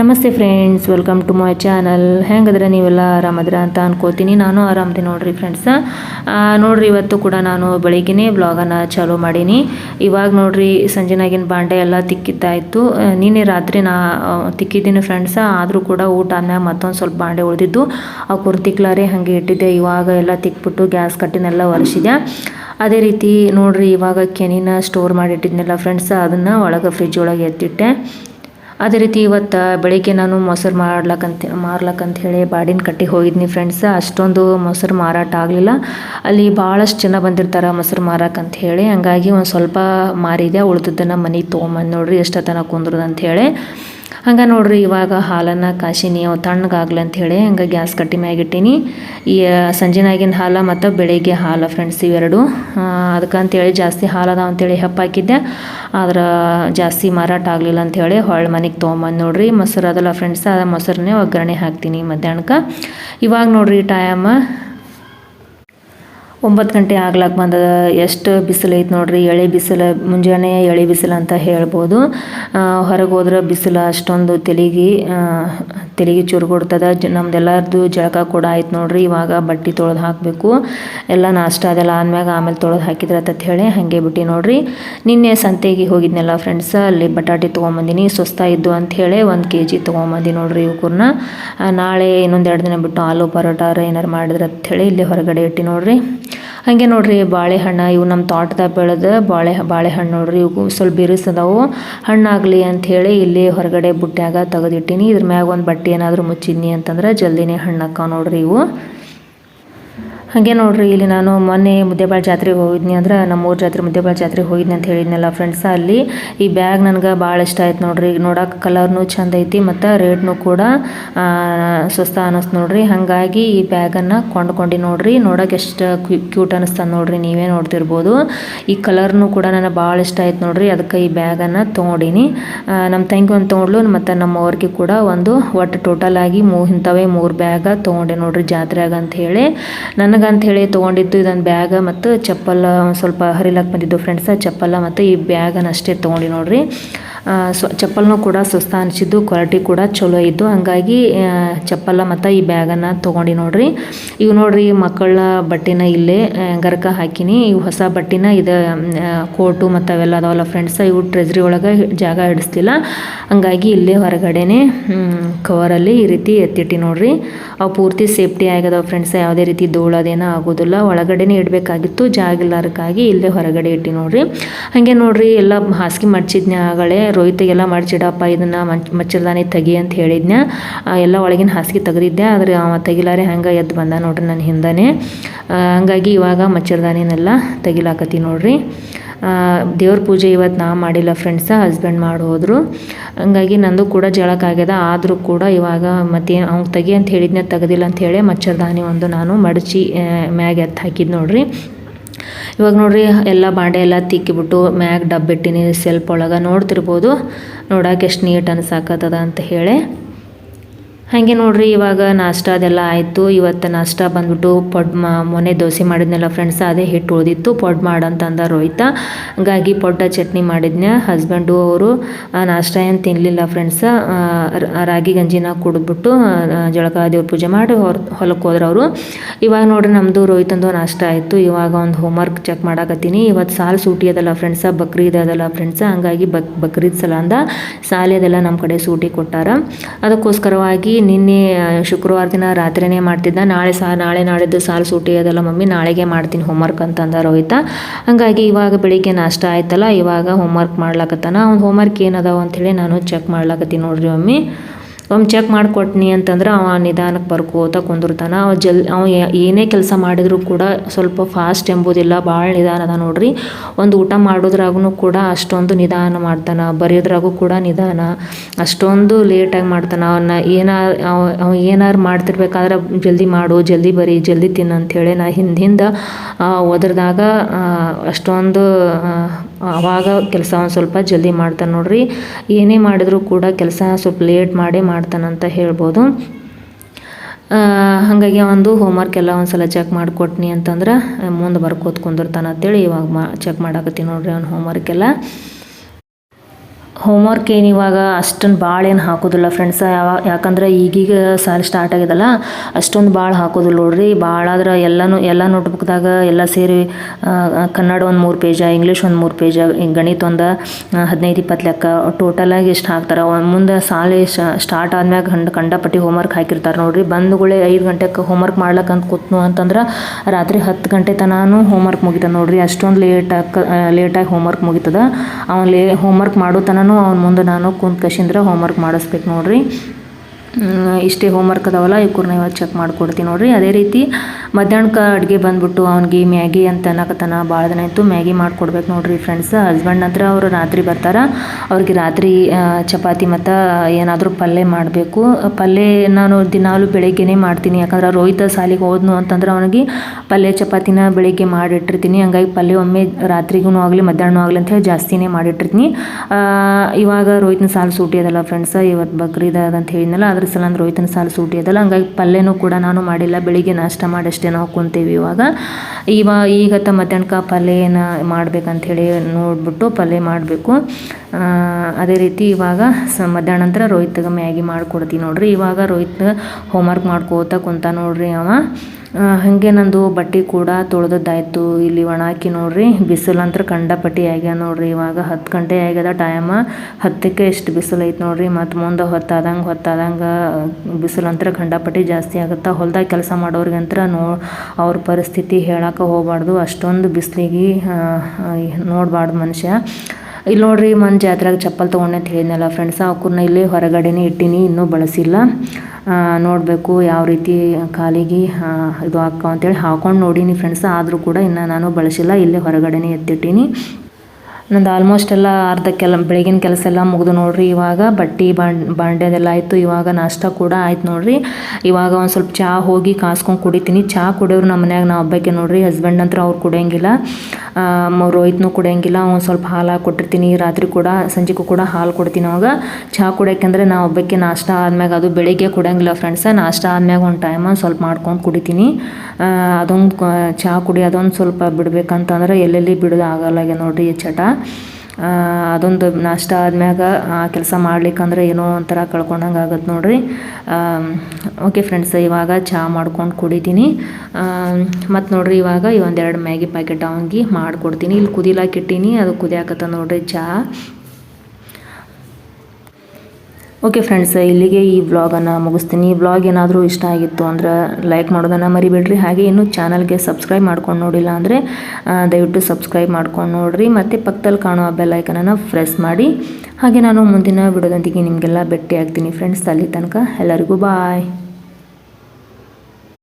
ನಮಸ್ತೆ friends welcome to my channel ಹೆಂಗದ್ರೆ ನೀವೆಲ್ಲ? ಆರಾಮದ್ರ ಅಂತ ಅನ್ಕೋತೀನಿ. ನಾನು ಆರಾಮದೆ ನೋಡ್ರಿ ಫ್ರೆಂಡ್ಸ ನೋಡ್ರಿ ಇವತ್ತು ಕೂಡ ನಾನು ಬೆಳಿಗ್ಗೆನೇ ಬ್ಲಾಗನ್ನು ಚಾಲೂ ಮಾಡೀನಿ. ಇವಾಗ ನೋಡ್ರಿ ಸಂಜೆನಾಗಿನ ಬಾಂಡೆ ಎಲ್ಲ ತಿಕ್ಕಿದ್ದಾಯಿತು. ನಿನ್ನೆ ರಾತ್ರಿ ನಾ ತಿಕ್ಕಿದ್ದೀನಿ ಫ್ರೆಂಡ್ಸ ಆದರೂ ಕೂಡ ಊಟ ಆದ್ಮೇಲೆ ಮತ್ತೊಂದು ಸ್ವಲ್ಪ ಬಾಂಡೆ ಉಳಿದಿದ್ದು. ಆ ಕುರ್ತಿಕ್ಲಾರೆ ಹಾಗೆ ಇಟ್ಟಿದ್ದೆ. ಇವಾಗ ಎಲ್ಲ ತಿಕ್ಬಿಟ್ಟು ಗ್ಯಾಸ್ ಕಟ್ಟಿನೆಲ್ಲ ಒರೆಸಿದೆ ಅದೇ ರೀತಿ ನೋಡ್ರಿ ಇವಾಗ ಕೆನಿನ ಸ್ಟೋರ್ ಮಾಡಿಟ್ಟಿದ್ನೆಲ್ಲ ಫ್ರೆಂಡ್ಸ್ ಅದನ್ನು ಒಳಗೆ ಫ್ರಿಜ್ ಒಳಗೆ ಎತ್ತಿಟ್ಟೆ. ಅದೇ ರೀತಿ ಇವತ್ತು ಬೆಳಿಗ್ಗೆ ನಾನು ಮೊಸರು ಮಾಡ್ಲಕ್ಕಂತ ಮಾರ್ಲಕ್ಕಂತ ಹೇಳಿ ಬಾಡಿನ ಕಟ್ಟಿ ಹೋಗಿದ್ನಿ ಫ್ರೆಂಡ್ಸ್ ಅಷ್ಟೊಂದು ಮೊಸರು ಮಾರಾಟ ಆಗಲಿಲ್ಲ. ಅಲ್ಲಿ ಭಾಳಷ್ಟು ಜನ ಬಂದಿರ್ತಾರೆ ಮೊಸರು ಮಾರಕ್ಕಂತ ಹೇಳಿ. ಹಂಗಾಗಿ ಒಂದು ಸ್ವಲ್ಪ ಮಾರಿದೆ. ಉಳಿದದ್ದನ್ನು ಮನೆಗೆ ತೊಗೊಂಬಂದು ನೋಡ್ರಿ ಎಷ್ಟೊತ್ತನ ಕುಂದ್ರದಂತ ಹೇಳಿ. ಹಂಗೆ ನೋಡ್ರಿ ಇವಾಗ ಹಾಲನ್ನು ಕಾಶಿನಿ ಅವು ತಣ್ಣಗಾಗ್ಲಿ ಹೇಳಿ ಹಂಗೆ ಗ್ಯಾಸ್ ಕಟ್ಟಿ ಮ್ಯಾಗಿಟ್ಟಿನಿ ಈ ಸಂಜೆನಾಗಿನ ಹಾಲು ಮತ್ತು ಬೆಳಿಗ್ಗೆ ಹಾಲು ಫ್ರೆಂಡ್ಸ್ ಇವೆರಡು. ಅದಕ್ಕಂತೇಳಿ ಜಾಸ್ತಿ ಹಾಲು ಅದಾವ ಅಂತೇಳಿ ಹೆಪ್ಪಾಕಿದ್ದೆ ಆದ್ರೆ ಜಾಸ್ತಿ ಮಾರಾಟ ಆಗಲಿಲ್ಲ ಅಂಥೇಳಿ ಹೊಳ್ಳ ಮನೆಗೆ ತೊಗೊಂಬಂದು ನೋಡ್ರಿ. ಮೊಸರು ಅದಲ್ಲ ಫ್ರೆಂಡ್ಸ್ ಆ ಮೊಸರನ್ನೇ ಒಗ್ಗರಣೆ ಹಾಕ್ತೀನಿ ಮಧ್ಯಾಹ್ನಕ್ಕೆ ಇವಾಗ ನೋಡ್ರಿ ಟೈಮ್ ಒಂಬತ್ತು ಗಂಟೆ ಆಗ್ಲಾಕ್ ಬಂದ ಎಷ್ಟು ಬಿಸಿಲು ಐತೆ ನೋಡ್ರಿ, ಎಳೆ ಬಿಸಿಲು, ಮುಂಜಾನೆ ಎಳೆ ಬಿಸಿಲು ಅಂತ ಹೇಳ್ಬೋದು. ಹೊರಗೆ ಹೋದ್ರೆ ಬಿಸಿಲು ಅಷ್ಟೊಂದು ತೆಲಿಗೆ ತೆಲಿಗೆ ಚುರುಗುಡ್ತದ ಜ ನಮ್ದೆಲ್ಲರದು ಜಳಕ ಕೂಡ ಆಯ್ತು ನೋಡ್ರಿ, ಇವಾಗ ಬಟ್ಟೆ ತೊಳೆದು ಹಾಕಬೇಕು. ಎಲ್ಲ ನಾಷ್ಟ ಅದೆಲ್ಲ ಆದ್ಮ್ಯಾಗ ಆಮೇಲೆ ತೊಳೆದು ಹಾಕಿದ್ರೆ ಅಂತ ಹೇಳಿ ಹಾಗೆ ಬಿಟ್ಟು ನೋಡ್ರಿ. ನಿನ್ನೆ ಸಂತೆಗೆ ಹೋಗಿದ್ನಲ್ಲ ಫ್ರೆಂಡ್ಸ್ ಅಲ್ಲಿ ಬಟಾಟೆ ತೊಗೊಂಬಂದಿನಿ ಅಂತ ಹೇಳಿ ಒಂದು ಕೆ ಜಿ ತೊಗೊಂಬಂದಿ ನೋಡ್ರಿ ಇವಕ್ಕೂರ್ನ ನಾಳೆ ಇನ್ನೊಂದು ಎರಡು ದಿನ ಬಿಟ್ಟು ಆಲೂ ಪರೋಟಾರ ಏನಾರು ಮಾಡಿದ್ರೆ ಅಂತ ಹೇಳಿ ಇಲ್ಲಿ ಹೊರಗಡೆ ಇಟ್ಟು ನೋಡ್ರಿ. ಹಾಗೆ ನೋಡ್ರಿ ಬಾಳೆಹಣ್ಣು, ಇವು ನಮ್ಮ ತೋಟದಾಗ ಬೆಳೆದ ಬಾಳೆ ಬಾಳೆಹಣ್ಣು ನೋಡ್ರಿ, ಇವು ಸ್ವಲ್ಪ ಬಿರುಸದವು. ಹಣ್ಣಾಗಲಿ ಅಂಥೇಳಿ ಇಲ್ಲಿ ಹೊರಗಡೆ ಬುಟ್ಟ್ಯಾಗ ತೆಗೆದಿಟ್ಟಿನಿ. ಇದ್ರ ಮ್ಯಾಗ ಒಂದು ಬಟ್ಟೆ ಏನಾದರೂ ಮುಚ್ಚಿದ್ನಿ ಅಂತಂದ್ರೆ ಜಲ್ದಿನೇ ಹಣ್ಣಾಕ್ಕಾವ ನೋಡ್ರಿ ಇವು. ಹಾಗೆ ನೋಡ್ರಿ, ಇಲ್ಲಿ ನಾನು ಮೊನ್ನೆ ಮುದ್ದೆಬಾಳ ಜಾತ್ರೆಗೆ ಹೋಗಿದ್ನಿ ಅಂದ್ರೆ ನಮ್ಮೂರ ಜಾತ್ರೆ, ಮುದ್ದೆಬಾಳ ಜಾತ್ರೆಗೆ ಹೋಗಿದ್ನಿ ಅಂತ ಹೇಳಿದ್ನಲ್ಲ ಫ್ರೆಂಡ್ಸ್ ಅಲ್ಲಿ ಈ ಬ್ಯಾಗ್ ನನಗೆ ಭಾಳ ಇಷ್ಟ ಆಯ್ತು ನೋಡ್ರಿ. ನೋಡೋಕೆ ಕಲರ್ನು ಚಂದ ಐತಿ ಮತ್ತು ರೇಟ್ನು ಕೂಡ ಸ್ವಸ್ಥ ಅನ್ನಿಸ್ತು ನೋಡ್ರಿ. ಹಾಗಾಗಿ ಈ ಬ್ಯಾಗನ್ನು ಕೊಂಡ್ಕೊಂಡು ನೋಡ್ರಿ. ನೋಡೋಕೆ ಎಷ್ಟು ಕ್ಯೂಟ್ ಅನ್ನಿಸ್ತದೆ ನೋಡ್ರಿ. ನೀವೇ ನೋಡ್ತಿರ್ಬೋದು. ಈ ಕಲರ್ನು ಕೂಡ ನನಗೆ ಭಾಳ ಇಷ್ಟ ಆಯ್ತು ನೋಡ್ರಿ. ಅದಕ್ಕೆ ಈ ಬ್ಯಾಗನ್ನು ತೊಗೊಂಡಿನಿ. ನಮ್ಮ ತಂಗಿ ಒಂದು ತೊಗೊಂಡ್ಲು ಮತ್ತು ನಮ್ಮ ಅವ್ರಿಗೆ ಕೂಡ ಒಂದು ಒಟ್ಟು ಟೋಟಲ್ ಆಗಿ ಮೂ, ಇಂಥವೇ ಮೂರು ಬ್ಯಾಗ ತೊಗೊಂಡೆ ನೋಡ್ರಿ ಜಾತ್ರೆಯಾಗ ಅಂತ ಹೇಳಿ. ನನಗಂತ ಹೇಳಿ ತೊಗೊಂಡಿದ್ದು ಇದೊಂದು ಬ್ಯಾಗ ಮತ್ತು ಚಪ್ಪಲ ಸ್ವಲ್ಪ ಹರಿಲಾಕ್ ಬಂದಿದ್ದು ಫ್ರೆಂಡ್ಸ ಚಪ್ಪಲ ಮತ್ತು ಈ ಬ್ಯಾಗನ್ನು ಅಷ್ಟೇ ತೊಗೊಂಡು ನೋಡ್ರಿ. ಸ್ವ ಚಪ್ಪಲ್ನೂ ಕೂಡ ಸ್ವಸ್ಥ ಅನಿಸಿದ್ದು, ಕ್ವಾಲಿಟಿ ಕೂಡ ಚಲೋ ಇದ್ದು, ಹಂಗಾಗಿ ಚಪ್ಪಲ ಮತ್ತು ಈ ಬ್ಯಾಗನ್ನು ತೊಗೊಂಡು ನೋಡ್ರಿ. ಇವು ನೋಡ್ರಿ ಮಕ್ಕಳ ಬಟ್ಟೆನ ಇಲ್ಲೇ ಗರಕ ಹಾಕಿನಿ. ಇವು ಹೊಸ ಬಟ್ಟೆನ ಇದು ಕೋಟು ಮತ್ತು ಅವೆಲ್ಲ ಅದಾವಲ್ಲ ಫ್ರೆಂಡ್ಸ ಇವು ಟ್ರೆಜರಿ ಒಳಗೆ ಜಾಗ ಹಿಡಿಸ್ತಿಲ್ಲ ಹಂಗಾಗಿ ಇಲ್ಲೇ ಹೊರಗಡೆನೆ ಕವರಲ್ಲಿ ಈ ರೀತಿ ಎತ್ತಿಟ್ಟು ನೋಡ್ರಿ. ಅವು ಪೂರ್ತಿ ಸೇಫ್ಟಿ ಆಗ್ಯದವ ಫ್ರೆಂಡ್ಸ್ ಯಾವುದೇ ರೀತಿ ಧೂಳದೇನೋ ಆಗೋದಿಲ್ಲ. ಒಳಗಡೆನೇ ಇಡಬೇಕಾಗಿತ್ತು ಜಾಗ ಇಲ್ಲಾರಕ್ಕಾಗಿ ಇಲ್ಲೇ ಹೊರಗಡೆ ಇಟ್ಟು ನೋಡ್ರಿ. ಹಾಗೆ ನೋಡ್ರಿ, ಎಲ್ಲ ಹಾಸಿಗೆ ಮಡ್ಚಿದ್ನ ಆಗಲೇ ರೋಹಿತಿಗೆಲ್ಲ ಮಾಡಿಸಿಡಪ್ಪ, ಇದನ್ನು ಮಂಚ್ ಮಚ್ಚರ್ದಾನಿ ತೆಗಿ ಅಂತ ಹೇಳಿದ್ನ. ಎಲ್ಲ ಒಳಗಿನ ಹಾಸಿಗೆ ತೆಗೆದಿದ್ದೆ, ಆದರೆ ಅವ ತೆಗಿಲಾರೆ ಹಂಗೆ ಎದ್ದು ಬಂದ ನೋಡ್ರಿ ನನ್ನ ಹಿಂದನೇ. ಹಂಗಾಗಿ ಇವಾಗ ಮಚ್ಚಲ್ದಾನಿನೆಲ್ಲ ತೆಗಿಲಾಕತ್ತಿ ನೋಡ್ರಿ. ದೇವ್ರ ಪೂಜೆ ಇವತ್ತು ನಾ ಮಾಡಿಲ್ಲ ಫ್ರೆಂಡ್ಸ ಹಸ್ಬೆಂಡ್ ಮಾಡಿ ಹೋದರು. ಹಂಗಾಗಿ ನಂದು ಕೂಡ ಜಳಕ್ಕಾಗ್ಯದ ಆದರೂ ಕೂಡ ಇವಾಗ ಮತ್ತೆ ಅವ್ನು ತೆಗಿ ಅಂತ ಹೇಳಿದ್ನ, ತೆಗೆದಿಲ್ಲ ಅಂತ ಹೇಳಿ ಮಚ್ಚರ್ದಾನಿ ಒಂದು ನಾನು ಮಡಚಿ ಮ್ಯಾಗೆ ಎತ್ತು ಹಾಕಿದ್ದು ನೋಡ್ರಿ. ಇವಾಗ ನೋಡ್ರಿ, ಎಲ್ಲ ಬಾಂಡೆ ಎಲ್ಲ ತಿಕ್ಕಿಬಿಟ್ಟು ಮ್ಯಾಗ ಡಬ್ಬಿಟ್ಟಿನಿ ಸೆಲ್ಫ್ ಒಳಗೆ ನೋಡ್ತಿರ್ಬೋದು. ನೋಡಕ್ಕೆ ಎಷ್ಟು ನೀಟ್ ಅನ್ಸಾಕತ್ತದ ಅಂತ ಹೇಳಿ. ಹಾಗೆ ನೋಡ್ರಿ, ಇವಾಗ ನಾಷ್ಟ ಅದೆಲ್ಲ ಆಯಿತು. ಇವತ್ತು ನಾಷ್ಟ ಬಂದ್ಬಿಟ್ಟು ಪೊಡ್ ಮೊನ್ನೆ ದೋಸೆ ಮಾಡಿದ್ನಲ್ಲ ಫ್ರೆಂಡ್ಸ್ ಅದೇ ಹಿಟ್ಟು ಉಳಿದಿತ್ತು. ಪೊಡ್ ಮಾಡಂತಂದ ರೋಹಿತ. ಹಂಗಾಗಿ ಪೊಡ್ಡ ಚಟ್ನಿ ಮಾಡಿದ್ನ ಹಸ್ಬೆಂಡು ಅವರು. ನಾಷ್ಟ ಏನು ತಿನ್ನಲಿಲ್ಲ ಫ್ರೆಂಡ್ಸ್ ರಾಗಿ ಗಂಜಿನ ಕುಡಿದ್ಬಿಟ್ಟು ಜಳಕ ದೇವ್ರ ಪೂಜೆ ಮಾಡಿ ಹೊರ ಹೊಲಕ್ಕೆ ಹೋದ್ರೆ ಅವರು. ಇವಾಗ ನೋಡ್ರಿ ನಮ್ಮದು ರೋಹಿತಂದು ನಾಷ್ಟ ಆಯಿತು. ಇವಾಗ ಒಂದು ಹೋಮ್ವರ್ಕ್ ಚೆಕ್ ಮಾಡಾಕತ್ತೀನಿ. ಇವತ್ತು ಸಾಲು ಸೂಟಿ ಅದಲ್ಲ ಫ್ರೆಂಡ್ಸ ಬಕ್ರೀದ್ ಅದಲ್ಲ ಫ್ರೆಂಡ್ಸ ಹಂಗಾಗಿ ಬಕ್, ಬಕ್ರೀದ್ ಸಲಂದ ಸಾಲಿ ಅದೆಲ್ಲ ನಮ್ಮ ಕಡೆ ಸೂಟಿ ಕೊಟ್ಟಾರ. ಅದಕ್ಕೋಸ್ಕರವಾಗಿ ನಿನ್ನೆ ಶುಕ್ರವಾರ ದಿನ ರಾತ್ರಿನೇ ಮಾಡ್ತಿದ್ದ. ನಾಳೆ ಸಾ, ನಾಳೆ ನಾಳಿದ್ದು ಸಾಲು ಸೂಟಿ ಅದೆಲ್ಲ ಮಮ್ಮಿ, ನಾಳೆಗೆ ಮಾಡ್ತೀನಿ ಹೋಮ್ವರ್ಕ್ ಅಂತಂದ ರೋಹಿತ. ಹಂಗಾಗಿ ಇವಾಗ ಬೆಳಿಗ್ಗೆ ನಾಷ್ಟ ಆಯ್ತಲ್ಲ, ಇವಾಗ ಹೋಮ್ವರ್ಕ್ ಮಾಡ್ಲಾಕತ್ತಾನ. ಅವ್ನು ಹೋಮ್ವರ್ಕ್ ಏನದಾವ ಅಂಥೇಳಿ ನಾನು ಚೆಕ್ ಮಾಡ್ಲಾಕತ್ತೀನಿ ನೋಡ್ರಿ ಮಮ್ಮಿ. ಒಮ್ಮೆ ಚೆಕ್ ಮಾಡಿಕೊಟ್ನಿ ಅಂತಂದ್ರೆ ಅವ ನಿಧಾನಕ್ಕೆ ಬರ್ಕೋತ ಕುಂದಿರ್ತಾನೆ. ಅವ ಜಲ್, ಅವ ಏನೇ ಕೆಲಸ ಮಾಡಿದರೂ ಕೂಡ ಸ್ವಲ್ಪ ಫಾಸ್ಟ್ ಎಂಬುದಿಲ್ಲ ಭಾಳ ನಿಧಾನ ಅದ ನೋಡ್ರಿ. ಒಂದು ಊಟ ಮಾಡೋದ್ರಾಗೂ ಕೂಡ ಅಷ್ಟೊಂದು ನಿಧಾನ ಮಾಡ್ತಾನೆ, ಬರೆಯೋದ್ರಾಗೂ ಕೂಡ ನಿಧಾನ. ಅಷ್ಟೊಂದು ಲೇಟಾಗಿ ಮಾಡ್ತಾನೆ. ಅವನ್ನ ಏನಾರು, ಅವ ಏನಾರು ಮಾಡ್ತಿರ್ಬೇಕಾದ್ರೆ ಜಲ್ದಿ ಮಾಡು, ಜಲ್ದಿ ಬರಿ, ಜಲ್ದಿ ತಿನ್ನು ಅಂಥೇಳಿ ನಾ ಹಿಂದಿಂದ ಹಿಂದೆ ಒದ್ರದಾಗ ಅಷ್ಟೊಂದು ಆ, ಅವಾಗ ಕೆಲಸ ಒಂದು ಸ್ವಲ್ಪ ಜಲ್ದಿ ಮಾಡ್ತಾನೆ ನೋಡ್ರಿ. ಏನೇ ಮಾಡಿದರೂ ಕೂಡ ಕೆಲಸ ಸ್ವಲ್ಪ ಲೇಟ್ ಮಾಡೇ ಮಾಡ್ತಾನಂತ ಹೇಳ್ಬೋದು. ಹಾಗಾಗಿ ಒಂದು ಹೋಮ್ವರ್ಕ್ ಎಲ್ಲ ಒಂದು ಸಲ ಚೆಕ್ ಮಾಡಿಕೊಟ್ನಿ ಅಂತಂದ್ರೆ ಮುಂದೆ ಬರ್ಕೋತ ಕುಂದಿರ್ತಾನೆ ಅಂತೇಳಿ ಇವಾಗ ಮಾ ಚೆಕ್ ಮಾಡಾಕತ್ತೀನಿ ನೋಡ್ರಿ ಅವ್ನ ಹೋಮ್ವರ್ಕ್ ಎಲ್ಲ. ಹೋಮ್ವರ್ಕ್ ಏನು ಇವಾಗ ಅಷ್ಟೊಂದು ಭಾಳ ಏನು ಹಾಕೋದಿಲ್ಲ ಫ್ರೆಂಡ್ಸ್ ಯಾವ, ಯಾಕಂದ್ರೆ ಈಗೀಗ ಸಾಲಿ ಸ್ಟಾರ್ಟ್ ಆಗಿದಲ್ಲ, ಅಷ್ಟೊಂದು ಭಾಳ ಹಾಕೋದಿಲ್ಲ ನೋಡ್ರಿ. ಭಾಳ ಆದ್ರೆ ಎಲ್ಲನೂ, ಎಲ್ಲ ನೋಟ್ಬುಕ್ದಾಗ ಎಲ್ಲ ಸೇರಿ ಕನ್ನಡ ಒಂದು ಮೂರು ಪೇಜ ಇಂಗ್ಲೀಷ್ ಒಂದು ಮೂರು ಪೇಜ ಗಣಿತ ಒಂದು ಹದಿನೈದು ಇಪ್ಪತ್ತು ಲೆಕ್ಕ ಟೋಟಲಾಗಿ ಎಷ್ಟು ಹಾಕ್ತಾರೆ. ಮುಂದೆ ಸಾಲಿ ಸ್ಟಾರ್ಟ್ ಆದ್ಮ್ಯಾಗ ಕಂಡ ಕಂಡಪಟ್ಟಿ ಹೋಮ್ವರ್ಕ್ ಹಾಕಿರ್ತಾರೆ ನೋಡ್ರಿ. ಬಂದುಗಳೇ ಐದು ಗಂಟೆಗೆ ಹೋಮ್ವರ್ಕ್ ಮಾಡ್ಲಕ್ಕೆ ಅಂತ ಕೂತ್ನು ಅಂತಂದ್ರೆ ರಾತ್ರಿ ಹತ್ತು ಗಂಟೆ ಹೋಮ್ ಹೋಮ್ವರ್ಕ್ ಮುಗಿತದೆ ನೋಡ್ರಿ. ಅಷ್ಟೊಂದು ಲೇಟ್ ಲೇಟಾಗಿ ಹೋಮ್ವರ್ಕ್ ಮುಗಿತದ. ಅವನು ಲೇ ಹೋಮ್ವರ್ಕ್ ಮಾಡೋ ತನಕ ಅವ್ನ ಮುಂದೆ ನಾನು ಕುಂತ್ ಕಶಿಂದ್ರೆ ಹೋಮ್ವರ್ಕ್ ಮಾಡಿಸ್ಬೇಕು ನೋಡ್ರಿ. ಇಷ್ಟೇ ಹೋಮ್ವರ್ಕ್ ಅದಾವಲ್ಲ ಇವ್ರನ್ನ ಇವತ್ತು ಚೆಕ್ ಮಾಡಿಕೊಡ್ತೀನಿ ನೋಡಿರಿ. ಅದೇ ರೀತಿ ಮಧ್ಯಾಹ್ನಕ್ಕೆ ಅಡುಗೆ ಬಂದುಬಿಟ್ಟು ಅವ್ನಿಗೆ ಮ್ಯಾಗಿ ಅಂತ ಅನ್ನಕತ್ತಾನ ಭಾಳ ದಿನ ಇತ್ತು ಮ್ಯಾಗಿ ಮಾಡಿಕೊಡ್ಬೇಕು ನೋಡಿರಿ ಫ್ರೆಂಡ್ಸ್ ಹಸ್ಬೆಂಡ್ ಹತ್ರ ಅವರು ರಾತ್ರಿ ಬರ್ತಾರೆ. ಅವ್ರಿಗೆ ರಾತ್ರಿ ಚಪಾತಿ ಮತ್ತು ಏನಾದರೂ ಪಲ್ಯ ಮಾಡಬೇಕು. ಪಲ್ಯ ನಾನು ದಿನಾಲು ಬೆಳಗ್ಗೆನೇ ಮಾಡ್ತೀನಿ. ಯಾಕಂದ್ರೆ ರೋಹಿತ ಸಾಲಿಗೆ ಹೋದ್ನು ಅಂತಂದ್ರೆ ಅವನಿಗೆ ಪಲ್ಯ ಚಪಾತಿನ ಬೆಳಗ್ಗೆ ಮಾಡಿಟ್ಟಿರ್ತೀನಿ. ಹಂಗಾಗಿ ಪಲ್ಯ ಒಮ್ಮೆ ರಾತ್ರಿಗೂ ಆಗಲಿ ಮಧ್ಯಾಹ್ನ ಆಗಲಿ ಅಂತ ಹೇಳಿ ಜಾಸ್ತಿನೇ ಮಾಡಿಟ್ಟಿರ್ತೀನಿ. ಇವಾಗ ರೋಹಿತ್ನ ಸಾಲು ಸೂಟಿ ಅದಲ್ಲ ಫ್ರೆಂಡ್ಸ್ ಇವತ್ತು ಬಕ್ರೀದ್ ಅಂತ ಹೇಳಿದ್ನಲ್ಲ, ಅದ್ರ ಸಲ ಅಂದ್ರೆ ರೋಹಿತನ ಸಾಲು ಸೂಟಿ. ಅದಲ್ಲ ಹಂಗಾಗಿ ಪಲ್ಯನೂ ಕೂಡ ನಾನು ಮಾಡಿಲ್ಲ. ಬೆಳಿಗ್ಗೆ ನಾಷ್ಟ ಮಾಡಷ್ಟೇ ನಾವು ಕುಂತೀವಿ ಇವಾಗ. ಇವಾಗ ತ ಮಧ್ಯಾಹ್ನಕ್ಕೆ ಪಲ್ಯನ ಮಾಡ್ಬೇಕಂತ ಹೇಳಿ ನೋಡಿಬಿಟ್ಟು ಪಲ್ಯ ಮಾಡಬೇಕು. ಅದೇ ರೀತಿ ಇವಾಗ ಸ ಮಧ್ಯಾಹ್ನ ನಂತರ ರೋಹಿತ್ಗೆ ಮ್ಯಾಗಿ ಮಾಡಿಕೊಡ್ತೀನಿ ನೋಡ್ರಿ. ಇವಾಗ ರೋಹಿತ್ ಹೋಮ್ವರ್ಕ್ ಮಾಡ್ಕೋತ ಕುಂತ ನೋಡ್ರಿ ಅವ. ಹಾಗೆ ನಂದು ಬಟ್ಟೆ ಕೂಡ ತೊಳೆದದ್ದಾಯ್ತು. ಇಲ್ಲಿ ಒಣಾಕಿ ನೋಡ್ರಿ, ಬಿಸಿಲಂತ್ರ ಕಂಡಪಟ್ಟಿ ಆಗ್ಯದ ನೋಡ್ರಿ. ಇವಾಗ ಹತ್ತು ಗಂಟೆ ಆಗ್ಯದ ಟೈಮ ಹತ್ತಕ್ಕೆ ಎಷ್ಟು ಬಿಸಿಲು ಐತೆ ನೋಡ್ರಿ. ಮತ್ತು ಮುಂದೆ ಹೊತ್ತಾದಂಗೆ ಹೊತ್ತಾದಂಗೆ ಬಿಸಿಲಂತ್ರ ಕಂಡಪಟ್ಟಿ ಜಾಸ್ತಿ ಆಗುತ್ತೆ? ಹೊಲ್ದಾಗ ಕೆಲಸ ಮಾಡೋರಿಗಂತ್ರ ನೋ, ಅವ್ರ ಪರಿಸ್ಥಿತಿ ಹೇಳಕ್ಕೆ ಹೋಗ್ಬಾರ್ದು. ಅಷ್ಟೊಂದು ಬಿಸಿಲಿಗೆ ನೋಡಬಾರ್ದು ಮನುಷ್ಯ. ಇಲ್ಲಿ ನೋಡ್ರಿ ಮನ್ ಜಾತ್ರೆಗೆ ಚಪ್ಪಲ್ ತೊಗೊಂಡೆ ಅಂತ ಹೇಳಿದ್ನಲ್ಲ ಫ್ರೆಂಡ್ಸ್ ಅವಕ್ಕೂರ್ನ ಇಲ್ಲಿ ಹೊರಗಡೆನೇ ಇಟ್ಟೀನಿ, ಇನ್ನೂ ಬಳಸಿಲ್ಲ. ನೋಡಬೇಕು ಯಾವ ರೀತಿ ಕಾಲಿಗೆ ಇದು ಹಾಕೋ ಅಂತೇಳಿ ಹಾಕೊಂಡು ನೋಡೀನಿ ಫ್ರೆಂಡ್ಸ್ ಆದರೂ ಕೂಡ ಇನ್ನು ನಾನು ಬಳಸಿಲ್ಲ, ಇಲ್ಲೇ ಹೊರಗಡೆನೇ ಎತ್ತಿಟ್ಟೀನಿ. ನಂದು ಆಲ್ಮೋಸ್ಟ್ ಎಲ್ಲ ಅರ್ಧ ಕೆಲ, ಬೆಳಗಿನ ಕೆಲಸ ಎಲ್ಲ ಮುಗಿದು ನೋಡ್ರಿ ಇವಾಗ. ಬಟ್ಟೆ ಬಾಂಡ್ಯದೆಲ್ಲ ಆಯಿತು, ಇವಾಗ ನಾಷ್ಟ ಕೂಡ ಆಯ್ತು ನೋಡ್ರಿ. ಇವಾಗ ಒಂದು ಸ್ವಲ್ಪ ಚಹಾ ಹೋಗಿ ಕಾಸ್ಕೊಂಡು ಕುಡಿತೀನಿ. ಚಹಾ ಕುಡಿಯೋರು ನಮ್ಮ ಮನ್ಯಾಗ ನಾವು ಹಬ್ಬಕ್ಕೆ ನೋಡ್ರಿ ಹಸ್ಬೆಂಡ್ ಅಂತ ಅವ್ರು ಕುಡಿಯೋಂಗಿಲ್ಲ. ರೋಹಿತ್ನು ಕುಡಿಯೋಂಗಿಲ್ಲ. ಒಂದು ಸ್ವಲ್ಪ ಹಾಲು ಕೊಟ್ಟಿರ್ತೀನಿ. ರಾತ್ರಿ ಕೂಡ, ಸಂಜೆಗೂ ಕೂಡ ಹಾಲು ಕೊಡ್ತೀನಿ ಅವಾಗ. ಚಹಾ ಕುಡಿಯೋಕೆಂದ್ರೆ ನಾವು ಹಬ್ಬಕ್ಕೆ ನಾಷ್ಟ ಆದ್ಮ್ಯಾಗ, ಅದು ಬೆಳಿಗ್ಗೆ ಕುಡಿಯೋಂಗಿಲ್ಲ ಫ್ರೆಂಡ್ಸ ನಾಷ್ಟ ಆದ್ಮ್ಯಾಗ ಒಂದು ಟೈಮ್ ಸ್ವಲ್ಪ ಮಾಡ್ಕೊಂಡು ಕುಡಿತೀನಿ. ಅದೊಂದು ಚಹಾ ಕುಡಿ ಅದೊಂದು ಸ್ವಲ್ಪ ಬಿಡಬೇಕಂತಂದ್ರೆ ಎಲ್ಲೆಲ್ಲಿ ಬಿಡೋದು ಆಗಲ್ಲ ನೋಡ್ರಿ ಚಟ. ಅದೊಂದು ನಾಷ್ಟ ಆದ್ಮ್ಯಾಗ, ಆ, ಕೆಲಸ ಮಾಡ್ಲಿಕ್ಕಂದ್ರೆ ಏನೋ ಒಂಥರ ಕಳ್ಕೊಂಡಂಗೆ ಆಗತ್ತೆ ನೋಡ್ರಿ. ಓಕೆ ಫ್ರೆಂಡ್ಸ್ ಇವಾಗ ಚಹಾ ಮಾಡ್ಕೊಂಡು ಕುಡಿತೀನಿ. ಮತ್ತು ನೋಡ್ರಿ ಇವಾಗ ಈ ಒಂದೆರಡು ಮ್ಯಾಗಿ ಪ್ಯಾಕೆಟ್ ಅವಂಗಿ ಮಾಡಿಕೊಡ್ತೀನಿ. ಇಲ್ಲಿ ಕುದಿಲಾಕಿಟ್ಟೀನಿ ಅದು ಕುದಿಯಾಕತ್ತ ನೋಡ್ರಿ ಚಹಾ ಓಕೆ ಫ್ರೆಂಡ್ಸ್ ಇಲ್ಲಿಗೆ ಈ ವ್ಲಾಗನ್ನು ಮುಗಿಸ್ತೀನಿ. ಈ ವ್ಲಾಗ್ ಏನಾದರೂ ಇಷ್ಟ ಆಗಿತ್ತು ಅಂದ್ರೆ ಲೈಕ್ ಮಾಡೋದನ್ನು ಮರಿಬೇಡ್ರಿ. ಹಾಗೆ ಇನ್ನೂ ಚಾನಲ್ಗೆ ಸಬ್ಸ್ಕ್ರೈಬ್ ಮಾಡ್ಕೊಂಡು ನೋಡಿಲ್ಲ ಅಂದರೆ ದಯವಿಟ್ಟು ಸಬ್ಸ್ಕ್ರೈಬ್ ಮಾಡ್ಕೊಂಡು ನೋಡಿರಿ. ಮತ್ತು ಪಕ್ಕದಲ್ಲಿ ಕಾಣುವ ಬೆಲ್ಲೈಕನನ್ನು ಪ್ರೆಸ್ ಮಾಡಿ. ಹಾಗೆ ನಾನು ಮುಂದಿನ ವಿಡಿಯೋದೊಂದಿಗೆ ನಿಮಗೆಲ್ಲ ಭೇಟಿ ಆಗ್ತೀನಿ ಫ್ರೆಂಡ್ಸ್ ಅಲ್ಲಿ ತನಕ ಎಲ್ಲರಿಗೂ ಬಾಯ್